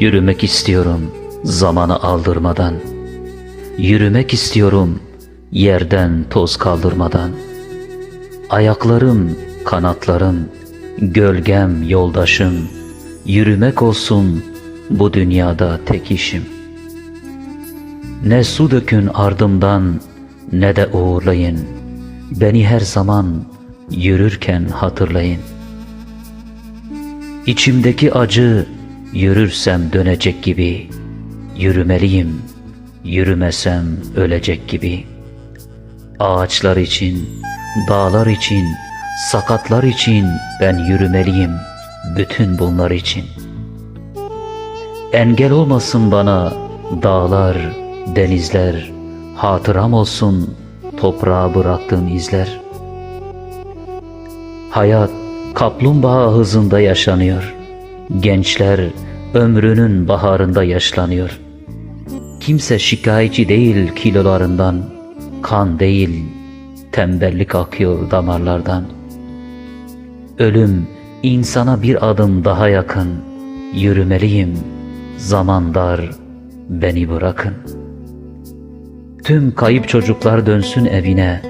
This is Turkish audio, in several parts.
Yürümek istiyorum zamanı aldırmadan. Yürümek istiyorum yerden toz kaldırmadan. Ayaklarım, kanatlarım, gölgem, yoldaşım. Yürümek olsun bu dünyada tek işim. Ne su dökün ardımdan ne de uğurlayın. Beni her zaman yürürken hatırlayın. İçimdeki acı yürürsem dönecek gibi. Yürümeliyim, yürümesem ölecek gibi. Ağaçlar için, dağlar için, sakatlar için ben yürümeliyim, bütün bunlar için. Engel olmasın bana dağlar, denizler, hatıram olsun toprağa bıraktığım izler. Hayat kaplumbağa hızında yaşanıyor. Gençler ömrünün baharında yaşlanıyor. Kimse şikayetçi değil kilolarından, kan değil, tembellik akıyor damarlardan. Ölüm insana bir adım daha yakın, yürümeliyim, zaman dar, beni bırakın. Tüm kayıp çocuklar dönsün evine,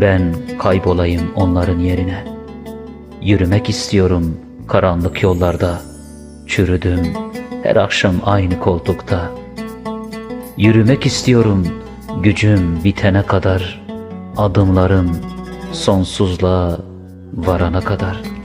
ben kaybolayım onların yerine. Yürümek istiyorum karanlık yollarda, çürüdüm her akşam aynı koltukta. Yürümek istiyorum gücüm bitene kadar, adımlarım sonsuzluğa varana kadar.